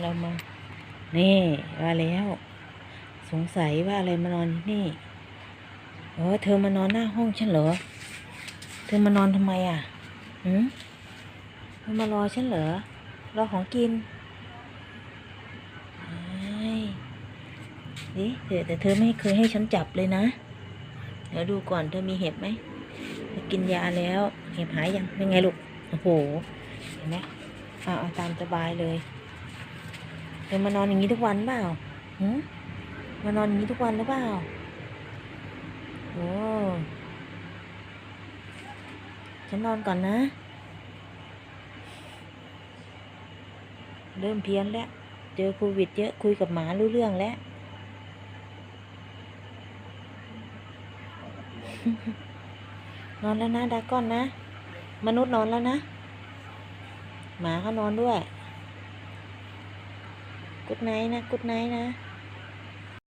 เรามา นี่ว่าแล้ว สงสัยว่าอะไรมานอนที่นี่เออเธอมานอนหน้าห้องฉันเหรอ เธอมานอนทำไมอะหืมเธอมารอฉันเหรอ รอของกินไอ้ดิเธอแต่เธอไม่เคยให้ฉันจับเลยนะ เดี๋ยวดูก่อนเธอมีเห็บไหม กินยาแล้ว เห็บหายยัง เป็นไงลูก โอ้โห เห็นไหม อาเอาตามสบายเลยเธอมานอนอย่างนี้ทุกวันเปล่าหืมมานอนอย่างนี้ทุกวันหรือเปล่าโอ้ฉันนอนก่อนนะ เริ่มเพี้ยนแล้ว เจอโควิดเยอะคุยกับหมารู้เรื่องแล้ว นอนแล้วนะดาก้อนนะ มนุษย์นอนแล้วนะ หมาเขานอนด้วย กุดไนท์นะ กุดไนท์นะ